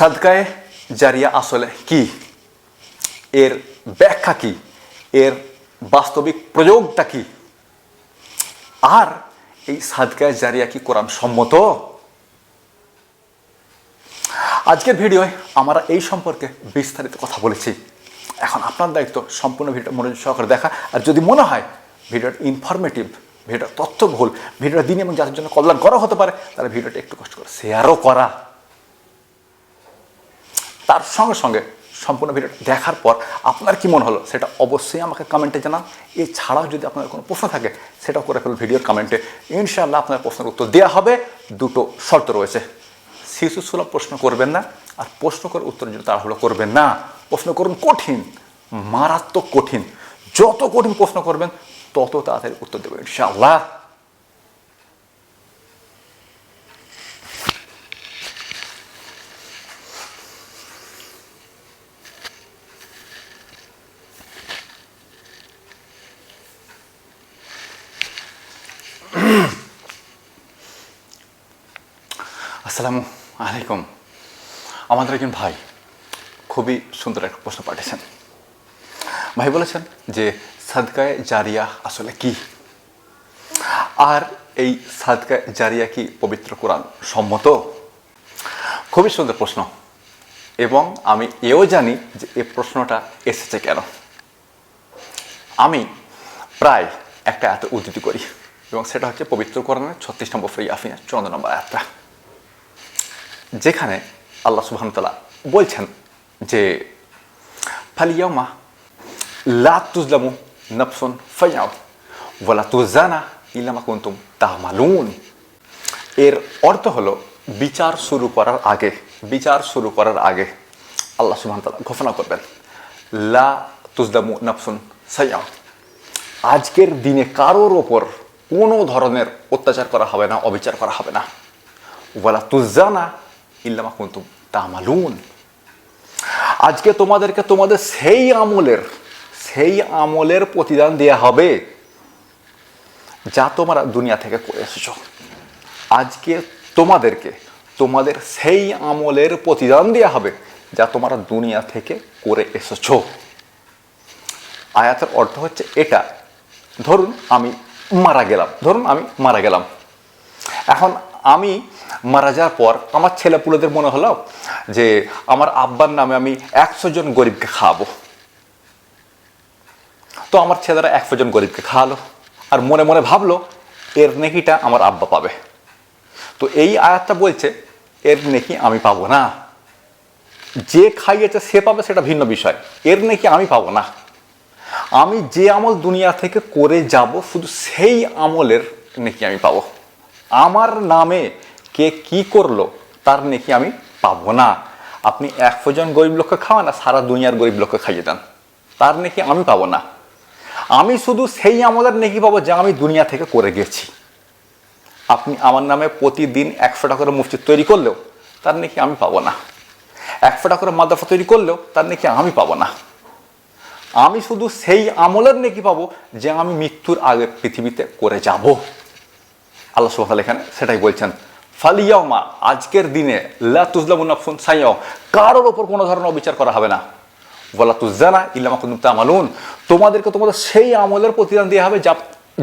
সাদকায়ে জারিয়া আসলে কি? এর ব্যাখ্যা কি? এর বাস্তবিক প্রয়োগটা কি? আর এই সাদকায়ে জারিয়া কি কোরআন সম্মত? আজকের ভিডিওয় আমরা এই সম্পর্কে বিস্তারিত কথা বলেছি। এখন আপনার দায়িত্ব সম্পূর্ণ ভিডিওটা মনোযোগ সহকারে দেখা। আর যদি মনে হয় ভিডিওটা ইনফরমেটিভ ভিডিওটা তথ্যবহুল, ভিডিওটা দিন এবং যাদের জন্য কল্যাণ করা হতে পারে তাহলে ভিডিওটা একটু কষ্ট করে শেয়ারও করা। তার সঙ্গে সঙ্গে সম্পূর্ণ ভিডিওটা দেখার পর আপনার কি মনে হলো? সেটা অবশ্যই আমাকে কমেন্টে জানান। এছাড়াও যদি আপনার কোনো প্রশ্ন থাকে, সেটাও করে ফেলুন ভিডিওর কমেন্টে ইনশাআল্লাহ আপনার প্রশ্নের উত্তর দেওয়া হবে। দুটো শর্ত রয়েছে। শিশু সুলভ প্রশ্ন করবেন না আর প্রশ্ন করে উত্তরের জন্য তাড়াহুড়ো করবেন না, প্রশ্ন করুন কঠিন, মারাত্মক কঠিন। যত কঠিন প্রশ্ন করবেন, তত তাড়াতাড়ি উত্তর দেবেন ইনশাআল্লাহ। আমাদের একজন ভাই খুবই সুন্দর একটা প্রশ্ন পাঠিয়েছেন। ভাই বলেছেন যে সাদকায় জারিয়া আসলে কি? আর এই সাদকায় জারিয়া কি পবিত্র কোরআন সম্মত? খুবই সুন্দর প্রশ্ন। এবং আমি এও জানি যে এই প্রশ্নটা এসেছে কেন। আমি প্রায় একটা এত উদ্ধৃতি করি এবং সেটা হচ্ছে পবিত্র কোরআনের ছত্রিশ নম্বর ফ্রি আফিনা চুয়ান্ন নম্বর আয়াতটা। যেখানে আল্লাহ সুবাহতালা বলছেন যে ফালিয়ামা লা তুজলামু নফসুন ফাইয়াও ওয়ালা তুজানা ইলামা কুন্তুম তাহমালুন এর অর্থ হলো, বিচার শুরু করার আগে, বিচার শুরু করার আগে আল্লাহ সুবাহতালা ঘোষণা করবেন, লা তুজলামু নফসুন সাইয়াও আজকের দিনে কারোর ওপর কোনো ধরনের অত্যাচার করা হবে না, অবিচার করা হবে না। ওয়ালা তুজানা ইল্লামা কুন্তুম তামালুন। আজকে তোমাদেরকে তোমাদের সেই আমলের সেই আমলের প্রতিদান দেয়া হবে যা তোমরা দুনিয়া থেকে করে এসেছ। আজকে তোমাদেরকে তোমাদের সেই আমলের প্রতিদান দেয়া হবে যা তোমরা দুনিয়া থেকে করে এসেছ। আয়াতের অর্থ হচ্ছে এটা। ধরুন আমি মারা গেলাম, ধরুন আমি মারা গেলাম। এখন আমি মারা যাওয়ার পর আমার ছেলেপুলেদের মনে হলো যে আমার আব্বার নামে আমি একশো জন গরিবকে খাওয়াবো। তো আমার ছেলেরা একশো জন গরিবকে খাওয়ালো আর মনে মনে ভাবলো, এর নেকিটা আমার আব্বা পাবে। তো এই আয়াতটা বলছে, এর নেকি আমি পাবো না। যে খাইয়েছে সে পাবে, সেটা ভিন্ন বিষয়। এর নেকি আমি পাবো না। আমি যে আমল দুনিয়া থেকে করে যাব, শুধু সেই আমলের নেকি আমি পাবো। আমার নামে কে কি করল, তার নেকি আমি পাবো না। আপনি একশো জন গরিব লোককে খাওয়ান না সারা দুনিয়ার গরিব লোককে খাইয়ে দেন। তার নেকি আমি পাবো না। আমি শুধু সেই আমলের নেকি পাবো যা আমি দুনিয়া থেকে করে গেছি। আপনি আমার নামে প্রতিদিন একশো টাকা করে মসজিদ তৈরি করলেও তার নাকি আমি পাবো না। একশো টাকা করে মাদ্রাসা তৈরি করলেও তার নাকি আমি পাবো না। আমি শুধু সেই আমলের নেকি পাবো যে আমি মৃত্যুর আগে পৃথিবীতে করে যাব। আল্লাহ সুবাহ এখানে সেটাই বলছেন ফালিয়ামা আজকের দিনে, লা সাইয়াও কারোর ওপর কোনো ধরনের অবিচার করা হবে না। বলা তুজানা ইল্লামা কুন্তুম তামালুন, তোমাদেরকে তোমাদের সেই আমলের প্রতিদান দেওয়া হবে যা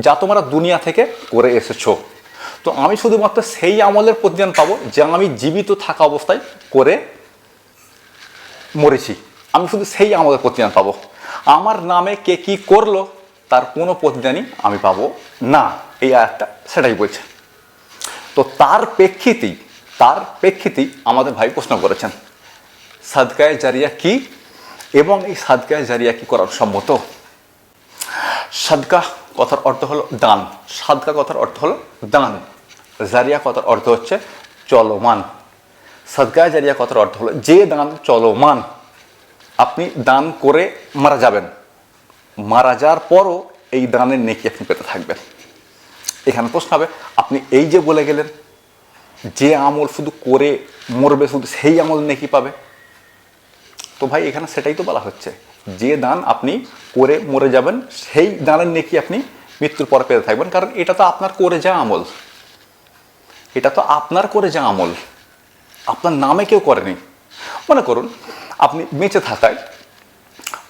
যা তোমরা দুনিয়া থেকে করে এসেছ। তো আমি শুধুমাত্র সেই আমলের প্রতিদান পাবো যা আমি জীবিত থাকা অবস্থায় করে মরেছি। আমি শুধু সেই আমলের প্রতিদান পাবো। আমার নামে কে কি করল তার কোনো প্রতিদানই আমি পাবো না। এই আয়াতটা সেটাই বলছে। তো তার প্রেক্ষিতেই তার প্রেক্ষিতেই আমাদের ভাই প্রশ্ন করেছেন, সাদকায় জারিয়া কি এবং এই সাদকায় জারিয়া কি করার সম্মত? সাদকা কথার অর্থ হলো দান, সাদকা কথার অর্থ হলো দান। জারিয়া কথার অর্থ হচ্ছে চলমান। সাদকায় জারিয়া কথার অর্থ হলো যে দান চলমান, আপনি দান করে মারা যাবেন। মারা যাওয়ার পরও এই দানের নেকি আপনি পেতে থাকবেন। এখানে প্রশ্ন হবে, আপনি এই যে বলে গেলেন, যে আমল শুধু করে মরবে, শুধু সেই আমল নেকি পাবে? তো ভাই, এখানে সেটাই তো বলা হচ্ছে। যে দান আপনি করে মরে যাবেন, সেই দানের নেকি আপনি মৃত্যুর পর পেতে থাকবেন, কারণ এটা তো আপনার করে যা আমল। এটা তো আপনার করে যা আমল। আপনার নামে কেউ করেনি। মনে করুন, আপনি বেঁচে থাকায়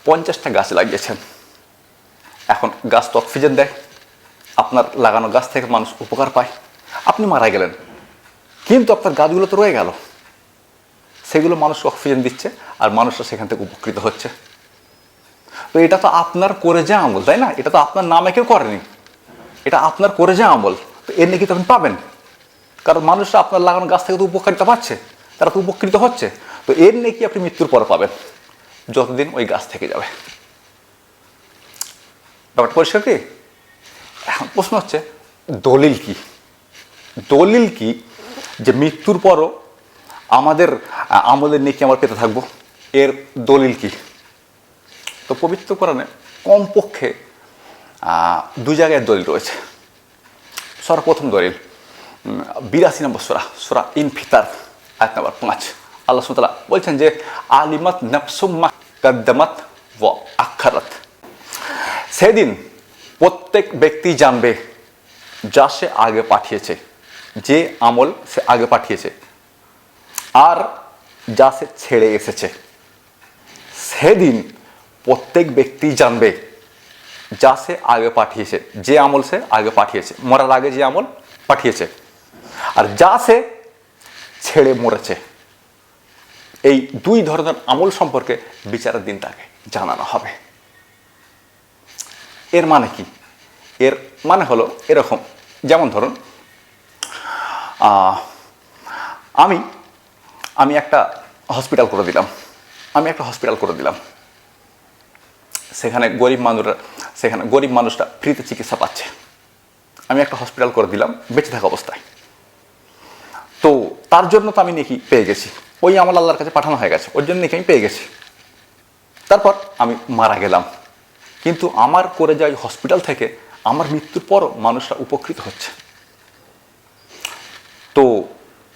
পঞ্চাশটা গাছ লাগিয়েছেন। এখন গাছ তো অক্সিজেন দেয়। আপনার লাগানো গাছ থেকে মানুষ উপকার পায়। আপনি মারা গেলেন। কিন্তু আপনার গাছগুলো তো রয়ে গেল। সেগুলো মানুষ অক্সিজেন দিচ্ছে আর মানুষরা সেখান থেকে উপকৃত হচ্ছে। তো এটা তো আপনার করে যা আমল, তাই না? এটা তো আপনার নামে কেউ করেনি। এটা আপনার করে যা আমল। তো এর নাকি তখন পাবেন। কারণ মানুষরা আপনার লাগানো গাছ থেকে তো উপকারিতা পাচ্ছে, তারা তো উপকৃত হচ্ছে। তো এর নাকি আপনি মৃত্যুর পর পাবেন, যতদিন ওই গাছ থেকে যাবে। ব্যাপারটা পরিষ্কার কি? এখন প্রশ্ন হচ্ছে, দলিল কি? দলিল কি যে মৃত্যুর পরও আমাদের, আমলের নেকি আমরা পেতে থাকব? এর দলিল কি? তো পবিত্র কোরআনে কমপক্ষে দু জায়গায় দলিল রয়েছে। সর্বপ্রথম দলিল বিরাশি নম্বর সোরা সোরা ইনফিতার, আয়াত নম্বর পাঁচ। আল্লাহ সুতলা বলছেন যে, আলিমাত নফসুম্মা কদ্দামাত ও আখারাত। সেদিন প্রত্যেক ব্যক্তি জানবে যা সে আগে পাঠিয়েছে, যে আমল সে আগে পাঠিয়েছে, আর যা সে ছেড়ে এসেছে। সেদিন প্রত্যেক ব্যক্তি জানবে যা সে আগে পাঠিয়েছে, যে আমল সে আগে পাঠিয়েছে, মরার আগে যে আমল পাঠিয়েছে, আর যা সে ছেড়ে মরেছে। এই দুই ধরনের আমল সম্পর্কে বিচারের দিন তাকে জানানো হবে। এর মানে কি? এর মানে হলো এরকম। যেমন ধরুন আমি আমি একটা হসপিটাল করে দিলাম। আমি একটা হসপিটাল করে দিলাম। সেখানে গরিব মানুষরা, সেখানে গরিব মানুষটা ফ্রিতে চিকিৎসা পাচ্ছে। আমি একটা হসপিটাল করে দিলাম বেঁচে থাকা অবস্থায়। তো তার জন্য তো আমি নাকি পেয়ে গেছি। ওই আমার আল্লাহর কাছে পাঠানো হয়ে গেছে। ওর জন্য নাকি আমি পেয়ে গেছি। তারপর আমি মারা গেলাম। কিন্তু আমার করে যাওয়া হসপিটাল থেকে, আমার মৃত্যুর পরও মানুষরা উপকৃত হচ্ছে। তো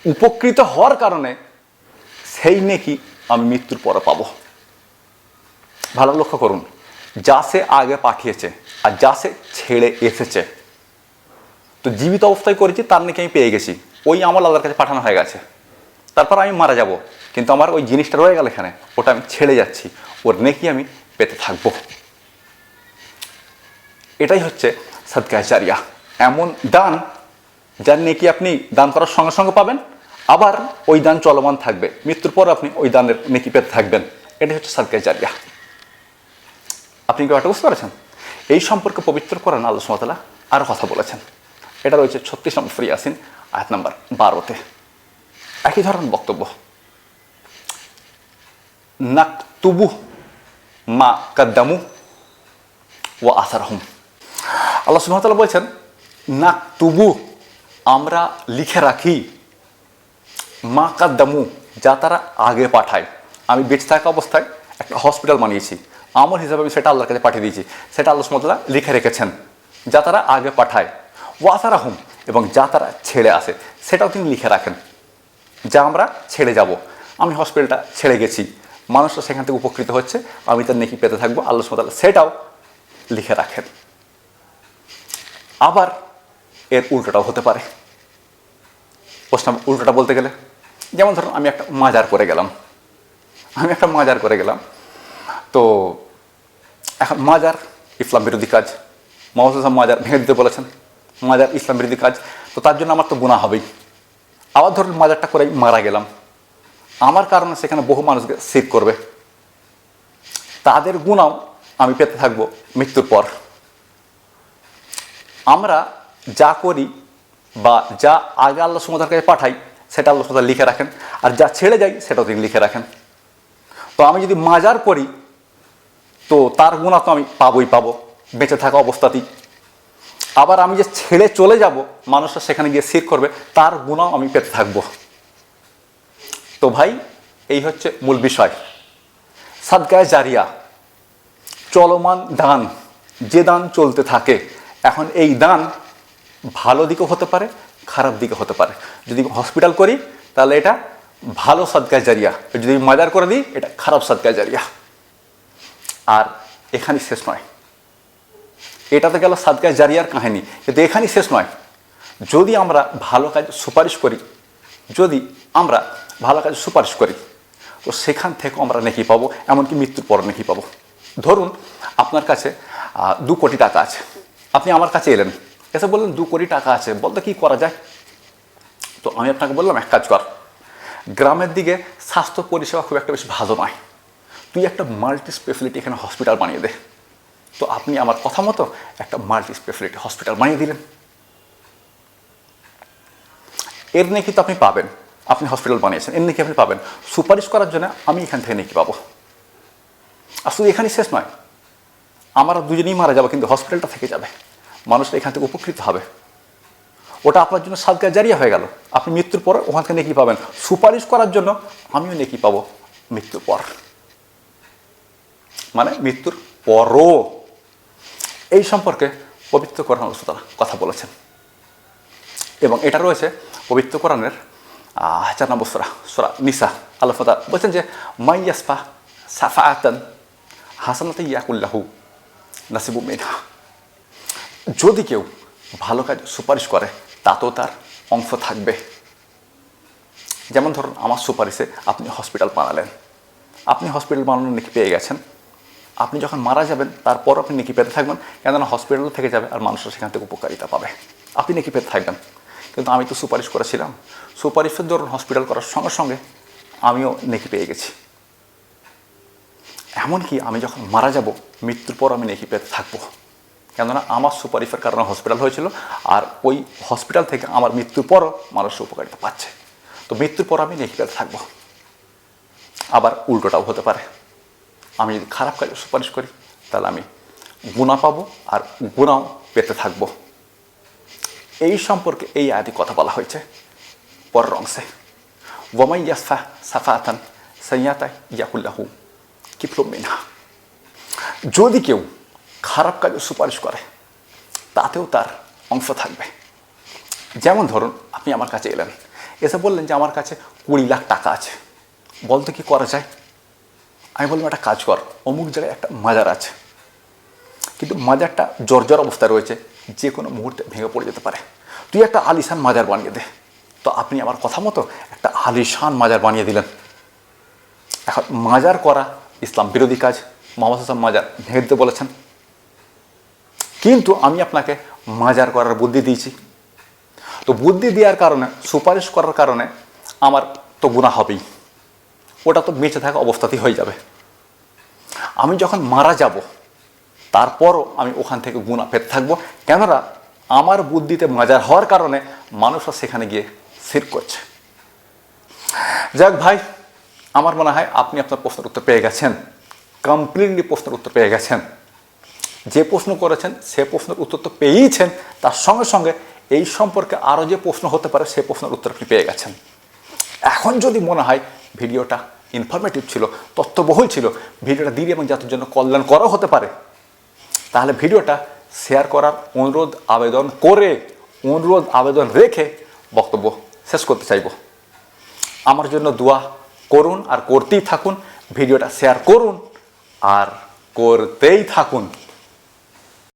উপকৃত হওয়ার কারণে সেই নেকি আমি মৃত্যুর পরে পাবো। ভালো লক্ষ্য করুন, যা সে আগে পাঠিয়েছে আর যা সে ছেড়ে এসেছে। তো জীবিত অবস্থায় করেছি, তার নাকি আমি পেয়ে গেছি। ওই আমার আল্লাহর কাছে পাঠানো হয়ে গেছে। তারপর আমি মারা যাব, কিন্তু আমার ওই জিনিসটা রয়ে গেল এখানে, ওটা আমি ছেড়ে যাচ্ছি। ওর নেকি আমি পেতে থাকব। এটাই হচ্ছে সদকাচারিয়া এমন দান যার নেকি আপনি দান করার সঙ্গে সঙ্গে পাবেন, আবার ওই দান চলমান থাকবে। মৃত্যুর পর আপনি ওই দানের নেকি পেতে থাকবেন। এটাই হচ্ছে সদকাচারিয়া আপনি কি বুঝতে পারছেন এই সম্পর্কে পবিত্র করেন আল্লাহ সুমতলা আরও কথা বলেছেন। এটা রয়েছে ছত্রিশ নম্বর ফ্রি আসিন আয়াত নাম্বার বারোতে। একই ধরনের বক্তব্য। নাকতুবু মা কাদ্দামু ও আসার হুম আল্লাহ সুমতলা বলছেন নাকতুবু আমরা লিখে রাখি মা কাদ্দামু, যা তারা আগে পাঠায়। আমি বেঁচে থাকা অবস্থায় একটা হসপিটাল বানিয়েছি। আমার হিসাবে আমি সেটা আল্লাহর কাছে পাঠিয়ে দিয়েছি। সেটা আল্লাহ সুমতলা লিখে রেখেছেন, যা তারা আগে পাঠায়। ওয়াসারা হুম এবং যা তারা ছেড়ে আসে, সেটাও তিনি লিখে রাখেন। যা আমরা ছেড়ে যাব। আমি হসপিটালটা ছেড়ে গেছি। মানুষরা সেখান থেকে উপকৃত হচ্ছে। আমি তার নেকি পেতে থাকব। আল্লাহ সুমতলা সেটাও লিখে রাখেন। আবার এর উল্টোটাও হতে পারে। প্রশ্ন উল্টোটা বলতে গেলে, যেমন ধরুন আমি একটা মাজার করে গেলাম। আমি একটা মাজার করে গেলাম। তো এখন মাজার ইসলাম বিরোধী কাজ। মোহাম্মদ হাসান মাজার ভেঙে দিতে বলেছেন। মাজার ইসলাম বিরোধী কাজ। তো তার জন্য আমার তো গুণা হবেই। আবার ধরুন মাজারটা করে মারা গেলাম। আমার কারণে সেখানে বহু মানুষকে সিট করবে। তাদের গুণাও আমি পেতে থাকব মৃত্যুর পর। আমরা যা করি বা যা আগে আল্লাহ সুমতার কাছে পাঠাই, সেটা আল্লাহ সুমতার লিখে রাখেন। আর যা ছেড়ে যাই, সেটাও তিনি লিখে রাখেন। তো আমি যদি মাজার করি, তো তার গুণা তো আমি পাবোই পাবো, বেঁচে থাকা অবস্থাতেই। আবার আমি যে ছেড়ে চলে যাব, মানুষরা সেখানে গিয়ে সির করবে, তার গুণাও আমি পেতে থাকব। তো ভাই, এই হচ্ছে মূল বিষয়। সাদগায় জারিয়া, চলমান দান, যে দান চলতে থাকে এখন এই দান ভালো দিকও হতে পারে, খারাপ দিকে হতে পারে। যদি হসপিটাল করি, তাহলে এটা ভালো সদকায় জারিয়া। যদি মাজার করে দিই, এটা খারাপ সদকায় জারিয়া। আর এখানেই শেষ নয়। এটা তো গেল সাদকায় জারিয়ার কাহিনী। কিন্তু এখানেই শেষ নয়। যদি আমরা ভালো কাজ সুপারিশ করি, যদি আমরা ভালো কাজ সুপারিশ করি, তো সেখান থেকে আমরা নেকি পাবো, এমনকি মৃত্যুর পর নেকি পাবো। ধরুন, আপনার কাছে দু কোটি টাকা আছে। আপনি আমার কাছে এলেন। এসে বললেন, দু কোটি টাকা আছে, বলতে কি করা যায়? তো আমি আপনাকে বললাম, এক কাজ কর। গ্রামের দিকে স্বাস্থ্য পরিষেবা খুব একটা বেশি ভালো নয়। তুই একটা মাল্টি স্পেশালিটি এখানে হসপিটাল বানিয়ে দে। তো আপনি আমার কথা মতো একটা মাল্টি স্পেশালিটি হসপিটাল বানিয়ে দিলেন। এর নাকি তো আপনি পাবেন। আপনি হসপিটাল বানিয়েছেন, এর নাকি আপনি পাবেন। সুপারিশ করার জন্য আমি এখান থেকে নাকি পাবো। আর শুধু এখানেই শেষ নয় আমরা দুজনেই মারা যাব, কিন্তু হসপিটালটা থেকে যাবে। মানুষ এখান থেকে উপকৃত হবে। ওটা আপনার জন্য সাদকা জারিয়া হয়ে গেল। আপনি মৃত্যুর পর ওখান থেকে নেকি পাবেন। সুপারিশ করার জন্য আমিও নেকি পাবো মৃত্যুর পর। মানে মৃত্যুর পরও। এই সম্পর্কে পবিত্র কোরআন তারা কথা বলেছেন। এবং এটা রয়েছে পবিত্র কোরআনের চার নম্বর সোরা সোরা নিসা। আল্লাহ বলছেন যে, মাইয়াসফা সাফা আতান হাসানাতে ইয়াকুল্লাহু নাসিবু মিনহা যদি কেউ ভালো কাজ সুপারিশ করে, তাতেও তার অংশ থাকবে। যেমন ধরুন, আমার সুপারিশে আপনি হসপিটাল বানালেন। আপনি হসপিটাল বানানোর নাকি পেয়ে গেছেন। আপনি যখন মারা যাবেন, তারপর আপনি নেকি পেতে থাকবেন, কেননা হসপিটাল থেকে যাবে আর মানুষরা সেখান থেকে উপকারিতা পাবে। আপনি নেকি পেতে থাকবেন। কিন্তু আমি তো সুপারিশ করেছিলাম। সুপারিশের ধরুন হসপিটাল করার সঙ্গে সঙ্গে আমিও নেকি পেয়ে গেছি। এমনকি আমি যখন মারা যাব, মৃত্যুর পর আমি নেকি পেতে থাকব। কেননা আমার সুপারিশের কারণে হসপিটাল হয়েছিল আর ওই হসপিটাল থেকে আমার মৃত্যুর পরও মানুষ উপকারিতা পাচ্ছে। তো মৃত্যুর পর আমি নেকি পেতে থাকব। আবার উল্টোটাও হতে পারে। আমি যদি খারাপ কাজে সুপারিশ করি, তাহলে আমি গুণা পাবো আর গুণাও পেতে থাকব। এই সম্পর্কে এই আয়াতে কথা বলা হয়েছে। পরের অংশে, ওয়ামাই ইয়াসফা সাফাতান সাইয়াতা ইয়াকুল্লাহু। কিফলুম মিনহা যদি কেউ খারাপ কাজে সুপারিশ করে, তাতেও তার অংশ থাকবে। যেমন ধরুন, আপনি আমার কাছে এলেন। এসে বললেন যে, আমার কাছে কুড়ি লাখ টাকা আছে। বলতে কি করা যায়? আমি বললাম, একটা কাজ কর, অমুক জায়গায় একটা মাজার আছে। কিন্তু মাজারটা জর্জর অবস্থায় রয়েছে, যে কোনো মুহূর্তে ভেঙে পড়ে যেতে পারে। তুই একটা আলিশান মাজার বানিয়ে দে। তো আপনি আমার কথা মতো একটা আলিশান মাজার বানিয়ে দিলেন। এখন মাজার করা ইসলাম বিরোধী কাজ, মোহাম্মদ হাসান মাজার ভেঙে বলেছেন। কিন্তু আমি আপনাকে মাজার করার বুদ্ধি দিয়েছি। তো বুদ্ধি দেওয়ার কারণে, সুপারিশ করার কারণে আমার তো গুণা হবেই। ওটা তো বেঁচে থাকা অবস্থাতেই হয়ে যাবে। আমি যখন মারা যাব, তারপরও আমি ওখান থেকে গুণা পেতে থাকব। কেননা, আমার বুদ্ধিতে মাজার হওয়ার কারণে মানুষরা সেখানে গিয়ে সির করছে। যাক ভাই আমার মনে হয় আপনি আপনার প্রশ্নের উত্তর পেয়ে গেছেন। কমপ্লিটলি প্রশ্নের উত্তর পেয়ে গেছেন। যে প্রশ্ন করেছেন, সে প্রশ্নের উত্তর তো পেয়েইছেন, তার সঙ্গে সঙ্গে এই সম্পর্কে আরও যে প্রশ্ন হতে পারে, সে প্রশ্নের উত্তর আপনি পেয়ে গেছেন। এখন যদি মনে হয় ভিডিওটা ইনফরমেটিভ ছিল, তথ্যবহুল ছিল, ভিডিওটা দিদি এবং জাতির জন্য কল্যাণ করাও হতে পারে, তাহলে ভিডিওটা শেয়ার করার অনুরোধ, আবেদন করে, অনুরোধ, আবেদন রেখে বক্তব্য শেষ করতে চাইব। আমার জন্য দোয়া করুন আর করতেই থাকুন ভিডিওটা শেয়ার করুন আর করতেই থাকুন।